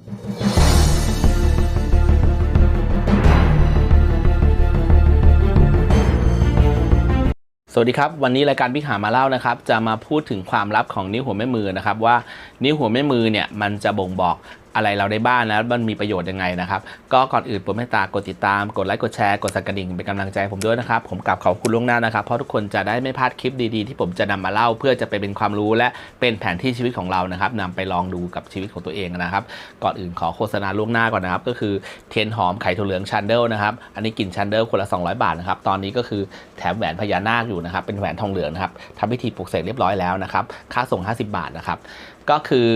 วัสดีครับ วันนี้รายการพิหามาเล่านะครับ จะมาพูดถึงความลับของนิ้วหัวแม่มือนะครับ ว่านิ้วหัวแม่มือเนี่ยมันจะบ่งบอก อะไรเราได้บ้างนะมันมีประโยชน์ยังไงนะครับ ก็ก่อนอื่นโปรดเมตตากดติดตาม กดไลค์ กดแชร์ กดสั่นกระดิ่งเป็นกำลังใจผมด้วยนะครับ ผมกลับขอบคุณล่วงหน้านะครับ เพราะทุกคนจะได้ไม่พลาดคลิปดีๆ ที่ผมจะนำมาเล่า เพื่อจะไปเป็นความรู้และเป็นแผนที่ชีวิตของเรานะครับนำไปลองดูกับชีวิตของตัวเองนะครับ ก่อนอื่นขอโฆษณาล่วงหน้าก่อนนะครับ ก็คือเทียนหอมไข่ถั่วเหลืองชันเดิลนะครับ อันนี้กลิ่นชันเดิลคนละ 200 บาทนะครับ ตอนนี้ก็คือแถมแหวนพญานาคอยู่นะครับ เป็นแหวนทองเหลืองนะครับทำพิธีปลุกเสกเรียบร้อยแล้วนะครับ ค่าส่ง 50 บาทนะครับ ก็คือ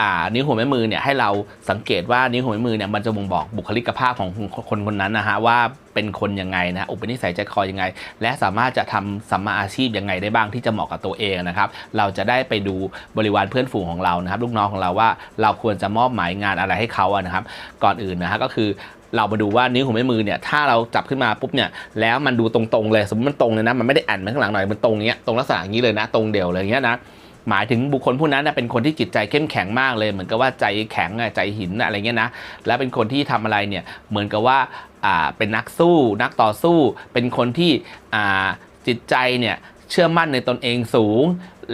อ่านิ้วหัวแม่มือเนี่ยให้เราสังเกตว่านิ้วหัวแม่มือเนี่ยมันจะบ่งบอกบุคลิกภาพของคนคนนั้นนะฮะว่าเป็นคนยังไงนะอุปนิสัยใจคอยังไง และสามารถจะทำสัมมาอาชีพยังไงได้บ้างที่จะเหมาะกับตัวเองนะครับ เราจะได้ไปดูบริวารเพื่อนฝูงของเรานะครับ ลูกน้องของเราว่าเราควรจะมอบหมายงานอะไรให้เขาอะนะครับ ก่อนอื่นนะฮะก็คือเรามาดูว่านิ้วของแม่มือเนี่ยถ้าเราจับขึ้นมาปุ๊บเนี่ยแล้วมันดูตรงๆเลยสมมติมันตรงเลยนะมันไม่ได้แอนไปข้างหลังหน่อยมันตรงเนี้ยตรงลักษณะอย่างนี้เลยนะ ตรงเดี่ยวเลยอย่างเงี้ยนะ หมายถึงบุคคลผู้นั้นเป็นคนที่จิตใจเข้มแข็งมากเลย เหมือนกับว่าใจแข็งใจหินอะไรเงี้ยนะและเป็นคนที่ทำอะไรเนี่ยเหมือนกับว่าเป็นนักสู้นักต่อสู้ เป็นคนที่จิตใจเนี่ยเชื่อมั่นในตนเองสูง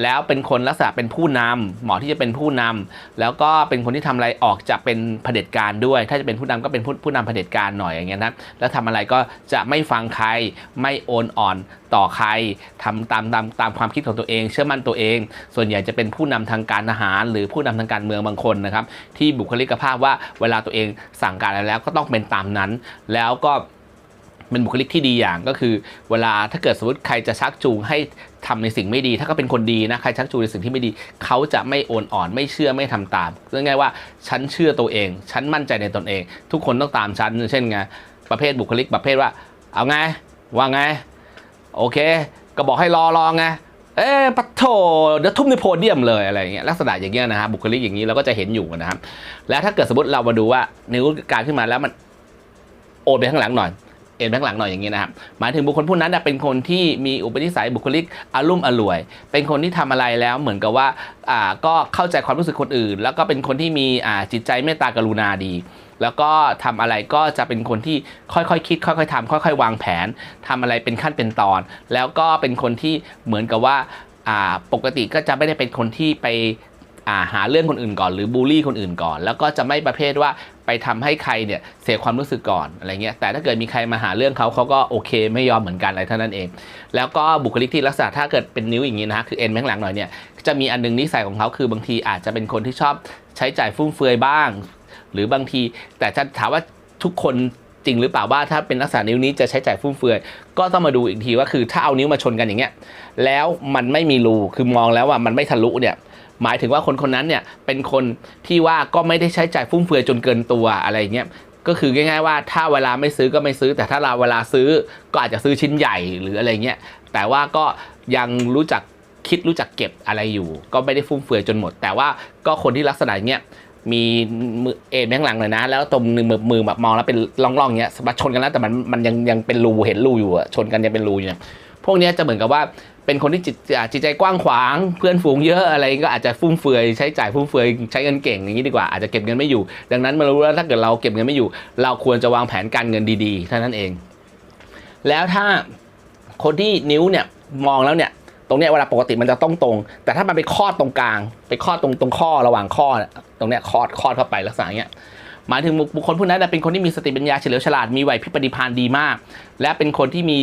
แล้วเป็นคนลักษณะเป็นผู้นำเหมาะที่จะเป็นผู้นำแล้วก็เป็นคนที่ทำอะไรออกจะเป็นเผด็จการด้วย ถ้าจะเป็นผู้นำก็เป็นผู้ผู้นำเผด็จการหน่อยอย่างเงี้ยนะแล้วทำอะไรก็จะไม่ฟังใครไม่โอนอ่อนต่อใครทำตามตามตามความคิดของตัวเอง เชื่อมั่นตัวเอง ส่วนใหญ่จะเป็นผู้นำทางการทหาร หรือผู้นำทางการเมืองบางคนนะครับ ที่บุคลิกภาพว่าเวลาตัวเองสั่งการอะไรแล้วก็ต้องเป็นตามนั้น แล้วก็ เป็นบุคลิกที่ดีอย่างก็คือ เวลาถ้าเกิดสมมติใครจะชักจูงให้ทำในสิ่งไม่ดี ถ้าก็เป็นคนดีนะใครชักจูงในสิ่งที่ไม่ดี เขาจะไม่โอนอ่อนไม่เชื่อไม่ทำตามเรื่องง่ายว่าฉันเชื่อตัวเอง ฉันมั่นใจในตนเอง ทุกคนต้องตามฉันเช่นไงประเภทบุคลิกประเภทว่า เอาไงว่าไง โอเค ก็บอกให้รอรอไงเอ๊ะปัโถเดี๋ยวทุ่มในโพเดียมเลยอะไรอย่างเงี้ยลักษณะอย่างเงี้ยนะฮะบุคลิกอย่างนี้เราก็จะเห็นอยู่นะครับแล้วถ้าเกิดสมมติเรามาดูว่านิ้วการขึ้นมาแล้วมันโอนไปข้างหลังหน่อย เอ็นไปข้างหลังหน่อยอย่างนี้นะครับหมายถึงบุคคลผู้นั้นเป็นคนที่มีอุปนิสัยบุคลิกอารมณ์อร่วย เป็นคนที่ทำอะไรแล้วเหมือนกับว่าอ่าก็เข้าใจความรู้สึกคนอื่น แล้วก็เป็นคนที่มีอ่าจิตใจเมตตากรุณาดี แล้วก็ทำอะไรก็จะเป็นคนที่ค่อยๆคคิด ค่อยๆทำค่อย ๆ วางแผนทำอะไรเป็นขั้นเป็นตอน แล้วก็เป็นคนที่เหมือนกับว่าอ่าปกติก็จะไม่ได้เป็นคนที่ไปาหาเรื่องคนอื่นก่อนหรือบูลลี่คนอื่นก่อน แล้วก็จะไม่ประเภทว่า ไปทำให้ใครเนี่ยเสียความรู้สึกก่อนอะไรเงี้ยแต่ถ้าเกิดมีใครมาหาเรื่องเขาเขาก็โอเคไม่ยอมเหมือนกันอะไรเท่านั้นเอง แล้วก็บุคลิกที่ลักษณะถ้าเกิดเป็นนิ้วอย่างนี้นะฮะคือเอ็นแข้างหลังหน่อยเนี่ยจะมีอันนึงนิสัยของเขาคือบางทีอาจจะเป็นคนที่ชอบใช้จ่ายฟุ่มเฟือยบ้าง หรือบางทีแต่จะถามว่าทุกคนจริงหรือเปล่าว่าถ้าเป็นลักษณะนิ้วนี้จะใช้จ่ายฟุ่มเฟือย ก็ต้องมาดูอีกทีว่าคือถ้าเอานิ้วมาชนกันอย่างเงี้ยแล้วมันไม่มีรูคือมองแล้วว่ามันไม่ทะลุเนี่ย หมายถึงว่าคนคนนั้นเนี่ยเป็นคนที่ว่าก็ไม่ได้ใช้จ่ายฟุ่มเฟือยจนเกินตัวอะไรเงี้ยก็คือง่าย ๆว่าถ้าเวลาไม่ซื้อก็ไม่ซื้อ แต่ถ้าเราเวลาซื้อก็อาจจะซื้อชิ้นใหญ่หรืออะไรเงี้ยแต่ว่าก็ยังรู้จักคิดรู้จักเก็บอะไรอยู่ ก็ไม่ได้ฟุ่มเฟือยจนหมด แต่ว่าก็คนที่ลักษณะเนี้ยมีมือเอ็นข้างหลังเลยนะ แล้วตรงมือมือมือแบบมองแล้วเป็นร่องๆเงี้ยมาชนกันแล้วแต่มันมันยังยังเป็นรูเห็นรูอยู่อะชนกันยังเป็นรูอยู่เนี่ยพวกนี้จะเหมือนกับว่า เป็นคนที่จิตจิตใจกว้างขวาง เพื่อนฝูงเยอะอะไรก็อาจจะฟุ่มเฟือยใช้จ่ายฟุ่มเฟือยใช้เงินเก่งอย่างนี้ดีกว่าอาจจะเก็บเงินไม่อยู่ ดังนั้นมารู้ว่าถ้าเกิดเราเก็บเงินไม่อยู่ เราควรจะวางแผนการเงินดีๆเท่านั้นเอง แล้วถ้าคนที่นิ้วเนี่ยมองแล้วเนี่ยตรงเนี้ยเวลาปกติมันจะต้องตรง แต่ถ้ามันไปคลอดตรงกลาง ไปคลอดตรงตรงข้อระหว่างข้อตรงเนี้ยคลอดคลอดเข้าไปลักษณะเนี้ย หมายถึงบุคคลผู้นั้นเป็นคนที่มีสติปัญญาเฉลียวฉลาดมีไหวพริบปฏิภาณดีมาก และเป็นคนที่มี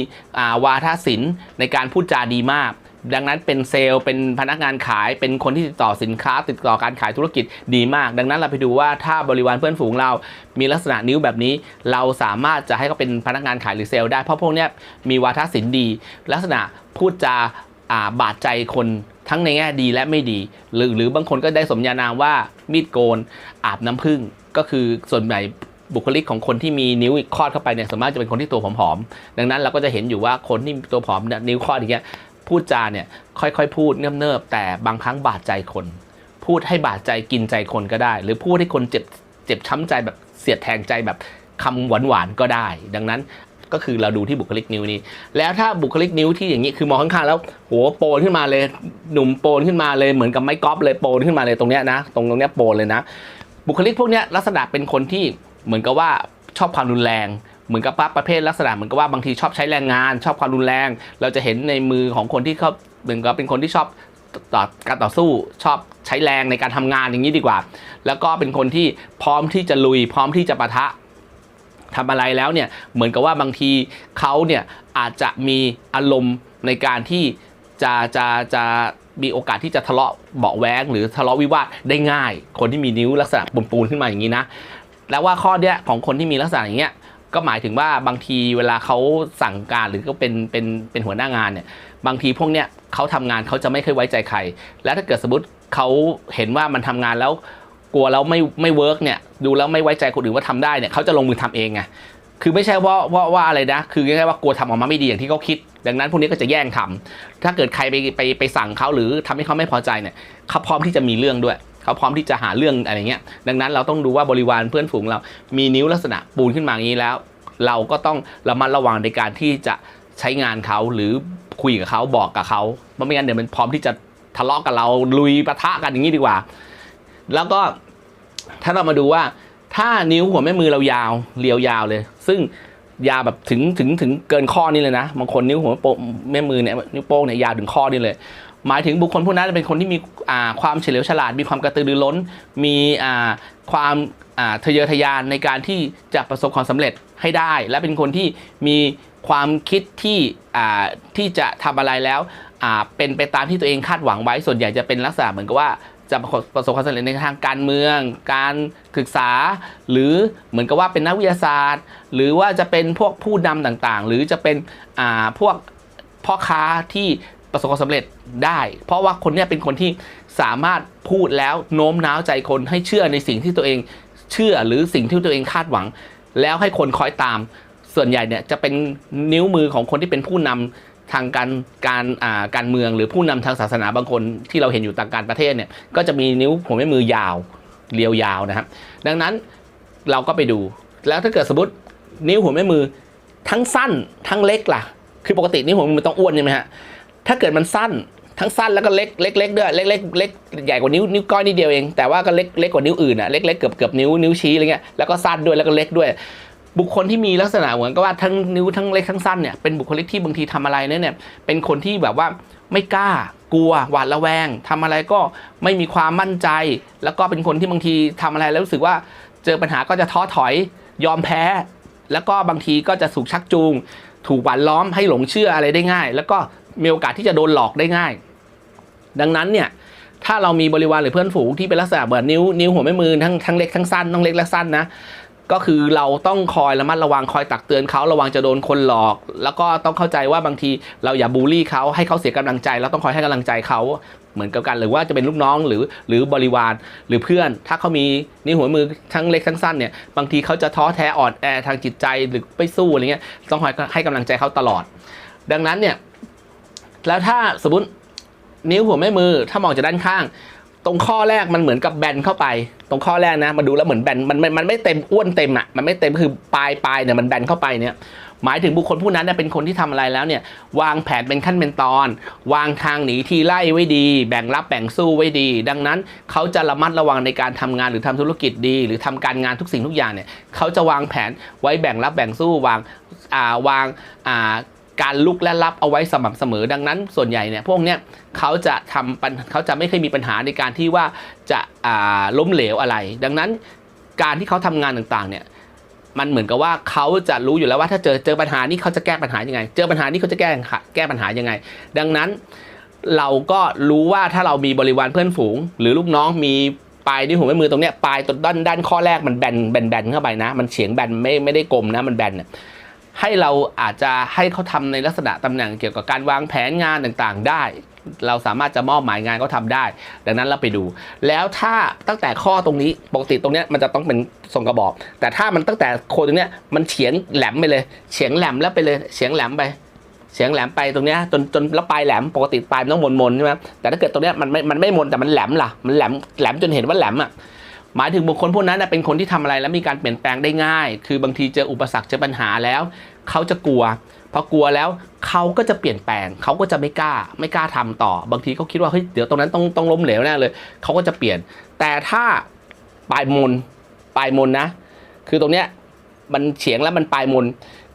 าวาทศิลป์ในการพูดจาดีมาก ดังนั้นเป็นเซลล์เป็นพนักงานขายเป็นคนที่ติดต่อสินค้า ติดต่อการขายธุรกิจดีมาก ดังนั้นเราไปดูว่าถ้าบริวารเพื่อนฝูงเรา มีลักษณะนิ้วแบบนี้ เราสามารถจะให้เขาเป็นพนักงานขายหรือเซลล์ได้เพราะพวกนี้มีวาทศิลป์ดี ลักษณะพูดจาาบาดใจคนทั้งในแง่ดีและไม่ดี หรือหรือบางคนก็ได้สมญานามว่ามีดโกนอาบน้ำผึ้ง ก็คือส่วนใหญ่บุคลิกของคนที่มีนิ้วคลอดเข้าไปเนี่ยส่วนมากจะเป็นคนที่ตัวผอมๆดังนั้นเราก็จะเห็นอยู่ว่าคนที่ตัวผอมเนี่ยนิ้วคลอดอย่างเงี้ยพูดจาเนี่ยค่อยๆ พูดเนิบๆแต่บางครั้งบาดใจคน พูดให้บาดใจกินใจคนก็ได้ หรือพูดให้คนเจ็บเจ็บช้ำใจแบบเสียดแทงใจแบบคำหวานๆก็ได้ ดังนั้นก็คือเราดูที่บุคลิกนิ้วนี้ แล้วถ้าบุคลิกนิ้วที่อย่างนี้คือมองข้างๆแล้วโหโปนขึ้นมาเลยหนุ่มโปนขึ้นมาเลยเหมือนกับไม้กอล์ฟเลยโปนขึ้นมาเลยตรงเนี้ยนะ ตรงตรงเนี้ยโปนเลยนะ บุคลิกพวกนี้ลักษณะเป็นคนที่เหมือนกับว่าชอบความรุนแรงเหมือนกับปั๊บประเภทลักษณะเหมือนกับว่าบางทีชอบใช้แรงงาน ชอบความรุนแรง เราจะเห็นในมือของคนที่เขาเหมือนกับเป็นคนที่ชอบต่อการต่อสู้ชอบใช้แรงในการทำงานอย่างนี้ดีกว่า แล้วก็เป็นคนที่พร้อมที่จะลุย พร้อมที่จะปะทะทำอะไรแล้วเนี่ยเหมือนกับว่าบางทีเขาเนี่ยอาจจะมีอารมณ์ในการที่จะจะจะ มีโอกาสที่จะทะเลาะเบาแวงหรือทะเลาะวิวาทได้ง่าย คนที่มีนิ้วลักษณะปูนๆขึ้นมาอย่างนี้นะแล้วว่าข้อเนี้ยของคนที่มีลักษณะอย่างเงี้ยก็หมายถึงว่าบางทีเวลาเขาสั่งการหรือก็เป็นเป็นเป็นหัวหน้างานเนี่ยบางทีพวกเนี้ยเขาทำงานเขาจะไม่เคยไว้ใจใคร แล้วถ้าเกิดสมมติเขาเห็นว่ามันทำงานแล้วกลัวแล้วไม่ไม่เวิร์กเนี่ยดูแล้วไม่ไว้ใจคนอื่นว่าทำได้เนี่ยเขาจะลงมือทำเองไงคือไม่ใช่ว่าว่าว่าอะไรนะ คือง่ายๆว่ากลัวทำออกมาไม่ดีอย่างที่เขาคิด ดังนั้นพวกนี้ก็จะแย่งทำถ้าเกิดใครไปไปไปสั่งเขาหรือทำให้เขาไม่พอใจเนี่ยเขาพร้อมที่จะมีเรื่องด้วยเขาพร้อมที่จะหาเรื่องอะไรเงี้ย ดังนั้นเราต้องดูว่าบริวารเพื่อนฝูงเรา มีนิ้วลักษณะปูนขึ้นมาอย่างนี้แล้ว เราก็ต้องระมัดระวังในการที่จะใช้งานเขาหรือคุยกับเขาบอกกับเขาเพราะไม่งั้นเดี๋ยวมันพร้อมที่จะทะเลาะกับเราลุยปะทะกันอย่างนี้ดีกว่า แล้วก็ถ้าเรามาดูว่าถ้านิ้วหัวแม่มือเรายาวเรียวยาวเลย ซึ่ง ยาวแบบถึงถึงถึงเกินข้อนี้เลยนะบางคนนิ้วหัวโป้งแม่มือเนี่ยนิ้วโป้งเนี่ยยาวถึงข้อนี้เลย หมายถึงบุคคลพวกนั้นเป็นคนที่มีความเฉลียวฉลาด มีความกระตือรือร้น มีความทะเยอทะยานในการที่จะประสบความสำเร็จให้ได้ และเป็นคนที่มีความคิดที่ที่จะทำอะไรแล้วเป็นไปตามที่ตัวเองคาดหวังไว้ส่วนใหญ่จะเป็นลักษณะเหมือนกับว่า จะประสบความสำเร็จในทางการเมือง การศึกษา หรือเหมือนกับว่าเป็นนักวิทยาศาสตร์ หรือว่าจะเป็นพวกผู้นำต่างๆ หรือจะเป็นอ่าพวกพ่อค้าที่ประสบความสำเร็จได้ เพราะว่าคนนี้เป็นคนที่สามารถพูดแล้วโน้มน้าวใจคนให้เชื่อในสิ่งที่ตัวเองเชื่อหรือสิ่งที่ตัวเองคาดหวัง แล้วให้คนคอยตาม ส่วนใหญ่เนี่ยจะเป็นนิ้วมือของคนที่เป็นผู้นำ ทางการการอ่าการเมืองหรือผู้นำทางศาสนาบางคนที่เราเห็นอยู่ต่างการประเทศเนี่ยก็จะมีนิ้วผมไม่มือยาวเรียวยาวนะครับ ดังนั้นเราก็ไปดู แล้วถ้าเกิดสมมตินิ้วหัวแม่มือทั้งสั้นทั้งเล็กล่ะ คือปกตินิ้วหัวแม่มือต้องอ้วนใช่ไหมฮะถ้าเกิดมันสั้นทั้งสั้นแล้วก็เล็กเล็กเล็กด้วยเล็กเล็กเล็กใหญ่กว่านิ้วนิ้วก้อยนิดเดียวเองแต่ว่าก็เล็กเล็กกว่านิ้วอื่นอะเล็กเล็กเกือบเกือบนิ้วนิ้วชี้อะไรเงี้ยแล้วก็สั้นด้วยแล้วก็เล็กด้วย บุคคลที่มีลักษณะเหมือนกับว่าทั้งนิ้วทั้งเล็กทั้งสั้นเนี่ยเป็นบุคลิกที่บางทีทำอะไรเนี่ยเนี่ยเป็นคนที่แบบว่าไม่กล้ากลัวหวาดระแวงทำอะไรก็ไม่มีความมั่นใจ แล้วก็เป็นคนที่บางทีทำอะไรแล้วรู้สึกว่าเจอปัญหาก็จะท้อถอยยอมแพ้ แล้วก็บางทีก็จะถูกชักจูง ถูกหวานล้อมให้หลงเชื่ออะไรได้ง่าย แล้วก็มีโอกาสที่จะโดนหลอกได้ง่าย ดังนั้นเนี่ยถ้าเรามีบริวารหรือเพื่อนฝูงที่เป็นลักษณะแบบนิ้วนิ้วหัวแม่มือทั้งทั้งเล็กทั้งสั้นต้องเล็กและสั้นนะ ก็คือเราต้องคอยระมัดระวังคอยตักเตือนเขาระวังจะโดนคนหลอก แล้วก็ต้องเข้าใจว่าบางทีเราอย่าบูลลี่เขาให้เขาเสียกำลังใจเราต้องคอยให้กำลังใจเขาเหมือนกับกันหรือว่าจะเป็นลูกน้องหรือหรือบริวารหรือเพื่อน ถ้าเขามีนิ้วหัวมือทั้งเล็กทั้งสั้นเนี่ยบางทีเขาจะท้อแท้อ่อนแอทางจิตใจหรือไปสู้อะไรเงี้ยต้องคอยให้กำลังใจเขาตลอด ดังนั้นเนี่ยแล้วถ้าสมมตินิ้วหัวแม่มือถ้ามองจากด้านข้าง ตรงข้อแรกมันเหมือนกับแบนเข้าไป ตรงข้อแรกนะมาดูแล้วเหมือนแบนมันมันมันไม่เต็มอ้วนเต็มอะมันไม่เต็มคือปลายปลายเนี่ยมันแบนเข้าไปเนี่ยหมายถึงบุคคลผู้นั้นเนี่ยเป็นคนที่ทำอะไรแล้วเนี่ยวางแผนเป็นขั้นเป็นตอน วางทางหนีทีไล่ไว้ดี แบ่งรับแบ่งสู้ไว้ดี ดังนั้นเขาจะระมัดระวังในการทำงานหรือทำธุรกิจดี หรือทำการงานทุกสิ่งทุกอย่างเนี่ยเขาจะวางแผนไว้แบ่งรับแบ่งสู้วางอ่าวางอ่า การลุกและรับเอาไว้สม่ำเสมอ ดังนั้นส่วนใหญ่เนี่ยพวกเนี้ยเขาจะทำปัญเขาจะไม่เคยมีปัญหาในการที่ว่าจะอ่าล้มเหลวอะไร ดังนั้นการที่เขาทำงานต่างๆเนี่ยมันเหมือนกับว่าเขาจะรู้อยู่แล้วว่าถ้าเจอเจอปัญหานี้เขาจะแก้ปัญหายังไง เจอปัญหานี้เขาจะแก้แก้ปัญหายังไง ดังนั้นเราก็รู้ว่าถ้าเรามีบริวารเพื่อนฝูง หรือลูกน้องมีปลายนิ้วหัวแม่มือตรงเนี้ยปลายตรงด้านด้านข้อแรกมันแบนแบนแบนเข้าไปนะ มันเฉียงแบนไม่ไม่ได้กลมนะมันแบนเนี่ย ให้เราอาจจะให้เขาทำในลักษณะตำแหน่งเกี่ยวกับการวางแผนงานต่างๆ ได้ เราสามารถจะมอบหมายงานเขาทำได้ ดังนั้นเราไปดู แล้วถ้าตั้งแต่ข้อตรงนี้ปกติตรงนี้มันจะต้องเป็นทรงกระบอก แต่ถ้ามันตั้งแต่โคนตรงนี้มันเฉียงแหลมไปเลยเฉียงแหลมแล้วไปเลยเฉียงแหลมไปเฉียงแหลมไปตรงเนี้ยจนจนแล้วปลายแหลมปกติปลายมันต้องมนมนใช่ไหมแต่ถ้าเกิดตรงเนี้ยมันไม่มันไม่มนแต่มันแหลมล่ะมันแหลมแหลมจนเห็นว่าแหลมอะ หมายถึงบุคคลพวกนั้นเป็นคนที่ทำอะไรแล้วมีการเปลี่ยนแปลงได้ง่าย คือบางทีเจออุปสรรคเจอปัญหาแล้วเขาจะกลัวพอกลัวแล้วเขาก็จะเปลี่ยนแปลงเขาก็จะไม่กล้าไม่กล้าทำต่อ บางทีเขาคิดว่าเฮ้ยเดี๋ยวตรงนั้นต้องต้องล้มเหลวแน่เลยเขาก็จะเปลี่ยน แต่ถ้าปลายมนปลายมนนะ คือตรงเนี้ยมันเฉียงแล้วมันปลายมน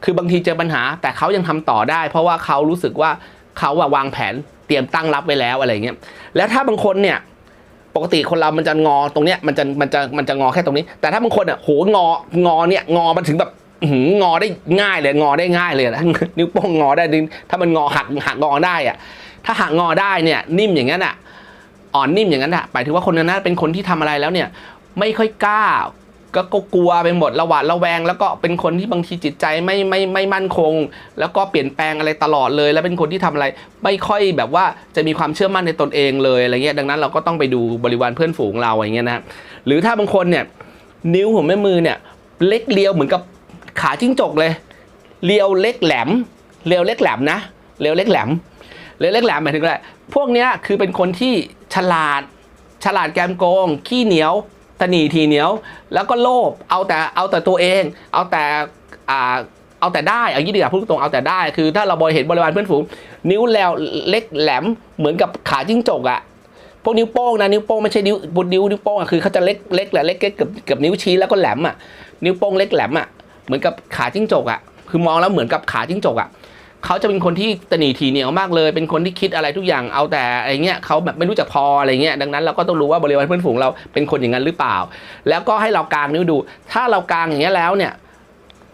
คือบางทีเจอปัญหา แต่เขายังทำต่อได้ เพราะว่าเขารู้สึกว่าเขาอะวางแผนเตรียมตั้งรับไว้แล้วอะไรเงี้ยแล้วถ้าบางคนเนี่ย ปกติคนเรา มันจะงอตรงเนี้ยมันจะมันจะมันจะงอแค่ตรงนี้ แต่ถ้าบางคนอะโหงองอเนี่ยงอมันถึงแบบงอได้ง่ายเลยงอได้ง่ายเลยนะนิ้วโป้งงอได้ถ้ามันงอหักหักงอได้อะถ้าหักงอได้เนี่ยนิ่มอย่างนั้นอะอ่อนนิ่มอย่างนั้นอะหมายถึงว่าคนนั้นเป็นคนที่ทำอะไรแล้วเนี่ยไม่ค่อยกล้า ก็ก็กลัวไปหมดระหวาดระแวง แล้วก็เป็นคนที่บางทีจิตใจไม่ไม่ไม่มั่นคง แล้วก็เปลี่ยนแปลงอะไรตลอดเลย แล้วเป็นคนที่ทำอะไร ไม่ค่อยแบบว่าจะมีความเชื่อมั่นในตนเองเลยอะไรเงี้ยดังนั้นเราก็ต้องไปดูบริวารเพื่อนฝูงเราอย่างเงี้ยนะหรือถ้าบางคนเนี่ยนิ้วหัวแม่มือเนี่ยเล็กเรียวเหมือนกับขาจิ้งจกเลยเรียวเล็กแหลมเรียวเล็กแหลมนะเรียวเล็กแหลมเรียวเล็กแหลมหมายถึงอะไรพวกเนี้ยคือเป็นคนที่ฉลาดฉลาดแกมโกง ขี้เหนียว ตะหนีทีเหนียว แล้วก็โลภเอาแต่เอาแต่ตัวเอง เอาแต่อ่าเอาแต่ได้เอายี่ดีกว่าพูดตรงเอาแต่ได้คือ ถ้าเราบริเห็นบริวารเพื่อนฝูงนิ้วแล้วเล็กแหลมเหมือนกับขาจิ้งจกอะพวกนิ้วโป้งนะนิ้วโป้งไม่ใช่นิ้วบุนิ้วนิ้วโป้งอะคือเขาจะเล็กเล็กแหละเล็กเกือบเกือบนิ้วชี้แล้วก็แหลมอะนิ้วโป้งเล็กแหลมอะเหมือนกับขาจิ้งจกอะคือมองแล้วเหมือนกับขาจิ้งจกอะ เขาจะเป็นคนที่ตนีทีเหนียวมากเลย เป็นคนที่คิดอะไรทุกอย่างเอาแต่อะไรเงี้ยเขาแบบไม่รู้จักพออะไรเงี้ยดังนั้นเราก็ต้องรู้ว่าบริวารเพื่อนฝูงเราเป็นคนอย่างนั้นหรือเปล่า แล้วก็ให้เรากางนิ้วดู ถ้าเรากางอย่างเงี้ยแล้วเนี่ย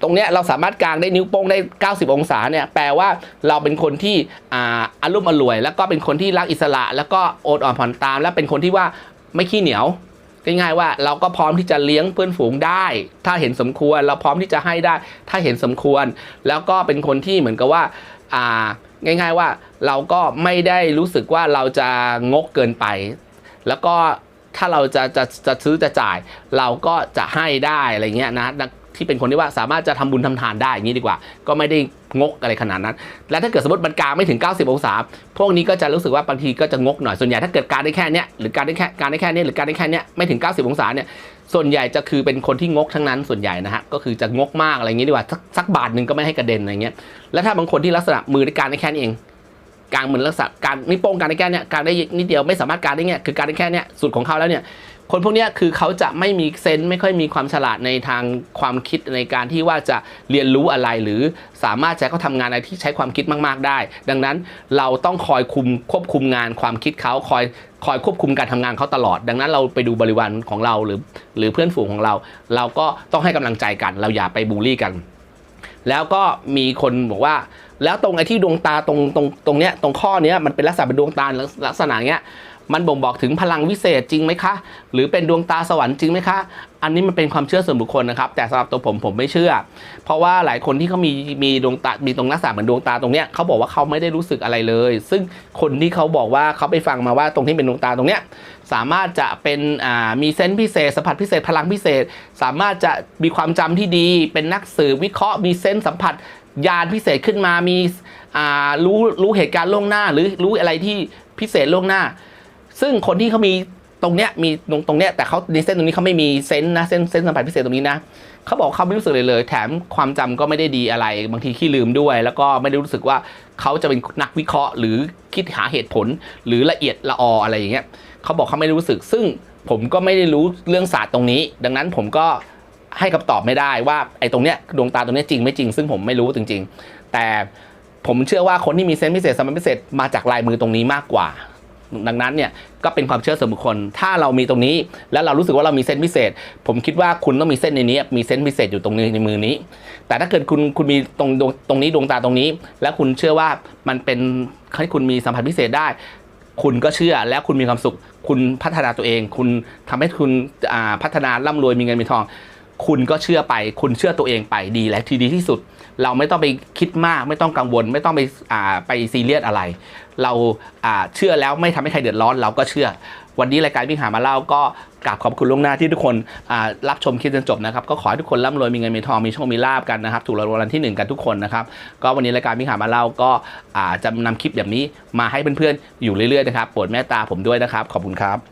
ตรงเนี้ยเราสามารถกางได้นิ้วโป้งได้ 90 องศาเนี่ยแปลว่าเราเป็นคนที่อ่าอารมณ์อร่วย แล้วก็เป็นคนที่รักอิสระ แล้วก็โอดอ่อนผ่อนตาม และเป็นคนที่ว่าไม่ขี้เหนียว ง่ายๆว่าเราก็พร้อมที่จะเลี้ยงเพื่อนฝูงได้ ถ้าเห็นสมควรเราพร้อมที่จะให้ได้ ถ้าเห็นสมควร แล้วก็เป็นคนที่เหมือนกับว่าอ่าง่าย ๆว่าเราก็ไม่ได้รู้สึกว่าเราจะงกเกินไป แล้วก็ถ้าเราจะจะจะซื้อจะจ่าย เราก็จะให้ได้อะไรเงี้ยนะนะที่เป็นคนที่ว่าสามารถจะทำบุญทำทานได้อย่างนี้ดีกว่า ก็ไม่ได้ งกอะไรขนาดนั้น และถ้าเกิดสมมติมันกลางไม่ถึง 90 องศา พวกนี้ก็จะรู้สึกว่าบางทีก็จะงกหน่อย ส่วนใหญ่ถ้าเกิดการได้แค่เนี้ยหรือการได้แค่การได้แค่เนี้ยหรือการได้แค่เนี้ยไม่ถึง 90 องศาเนี่ย ส่วนใหญ่จะคือเป็นคนที่งกทั้งนั้น ส่วนใหญ่นะฮะ ก็คือจะงกมากอะไรเงี้ยดีกว่าสักสักบาทหนึ่งก็ไม่ให้กระเด็นอะไรเงี้ย แล้วถ้าบางคนที่ลักษณะมือได้การได้แค่นี้เอง กลางเหมือนลักษณะการนิ้วโป้งการได้แค่เนี้ยการได้นิดเดียวไม่สามารถการได้เงี้ยคือการได้แค่เนี้ยสุดของเขาแล้วเนี่ยคนพวกนี้คือเขาจะไม่มีเซนส์ไม่ค่อยมีความฉลาดในทางความคิดในการที่ว่าจะเรียนรู้อะไรหรือสามารถใช้เขาทำงานอะไรที่ใช้ความคิดมาก ๆ ได้ ดังนั้นเราต้องคอยคุมควบคุมงานความคิดเขาคอยคอยควบคุมการทำงานเขาตลอด ดังนั้นเราไปดูบริวารของเราหรือ หรือเพื่อนฝูงของเรา เราก็ต้องให้กำลังใจกัน เราอย่าไปบูลลี่กัน แล้วก็มีคนบอกว่า แล้วตรงไอ้ที่ดวงตาตรงตรงตรงเนี้ยตรงข้อเนี้ยมันเป็นลักษณะเป็นดวงตาลักษณะเนี้ยมันบ่งบอกถึงพลังวิเศษจริงไหมคะ หรือเป็นดวงตาสวรรค์จริงไหมคะ อันนี้มันเป็นความเชื่อส่วนบุคคลนะครับ แต่สำหรับตัวผมผมไม่เชื่อ เพราะว่าหลายคนที่เขามีมีดวงตา มีตรงลักษณะเหมือนดวงตาตรงเนี้ยเขาบอกว่าเขาไม่ได้รู้สึกอะไรเลย ซึ่งคนที่เขาบอกว่าเขาไปฟังมาว่าตรงที่เป็นดวงตาตรงเนี้ยสามารถจะเป็นอ่ามีเซนส์พิเศษสัมผัสพิเศษพลังพิเศษ สามารถจะมีความจำที่ดี เป็นนักสืบวิเคราะห์มีเซนส์สัมผัส ญาณพิเศษขึ้นมามีอ่ารู้รู้เหตุการณ์ล่วงหน้า หรือรู้อะไรที่พิเศษล่วงหน้า ซึ่งคนที่เขามีตรงเนี้ยมีตรงตรงเนี้ยแต่เขาในเส้นตรงนี้เขาไม่มีเซนส์นะเส้นเส้นสัมผัสพิเศษตรงนี้นะเขาบอกเขาไม่รู้สึกเลยเลย แถมความจำก็ไม่ได้ดีอะไร บางทีขี้ลืมด้วย แล้วก็ไม่ได้รู้สึกว่าเขาจะเป็นนักวิเคราะห์ หรือคิดหาเหตุผลหรือละเอียดละอออะไรอย่างเงี้ยเขาบอกเขาไม่รู้สึก ซึ่งผมก็ไม่ได้รู้เรื่องศาสตร์ตรงนี้ ดังนั้นผมก็ ให้คำตอบไม่ได้ว่าไอ้ตรงเนี้ยดวงตาตรงเนี้ยจริงไม่จริง ซึ่งผมไม่รู้จริง ๆ แต่ผมเชื่อว่าคนที่มีเซนส์พิเศษสมรรถพิเศษมาจากลายมือตรงนี้มากกว่า ดังนั้นเนี่ยก็เป็นความเชื่อส่วนบุคคล ถ้าเรามีตรงนี้ แล้วเรารู้สึกว่าเรามีเส้นพิเศษ ผมคิดว่าคุณต้องมีเส้นในนี้ มีเส้นพิเศษอยู่ตรงนี้ในมือนี้ แต่ถ้าเกิดคุณคุณมีตรงดวงตรงนี้ดวงตาตรงนี้ แล้วคุณเชื่อว่ามันเป็นให้คุณมีสัมผัสพิเศษได้ คุณก็เชื่อแล้วคุณมีความสุข คุณพัฒนาตัวเอง คุณทำให้คุณพัฒนาร่ำรวยมีเงินมีทอง คุณก็เชื่อไป คุณเชื่อตัวเองไปดีและที่ดีที่สุด เราไม่ต้องไปคิดมาก ไม่ต้องกังวล ไม่ต้องไปอ่าไปซีเรียสอะไร เราอ่าเชื่อแล้วไม่ทำให้ใครเดือดร้อน เราก็เชื่อ วันนี้รายการวิ่งหามาเล่าก็กราบขอบคุณล่วงหน้าที่ทุกคนอ่ารับชมคลิปจนจบนะครับ ก็ขอให้ทุกคนร่ำรวยมีเงินมีทองมีโชคมีลาบกันนะครับ ถูกรางวัลที่หนึ่งกันทุกคนนะครับ ก็วันนี้รายการวิ่งหามาเล่าก็อ่าจะนำคลิปแบบนี้มาให้เพื่อนๆอยู่เรื่อยๆนะครับโปรดเมตตาผมด้วยนะครับ ขอบคุณครับ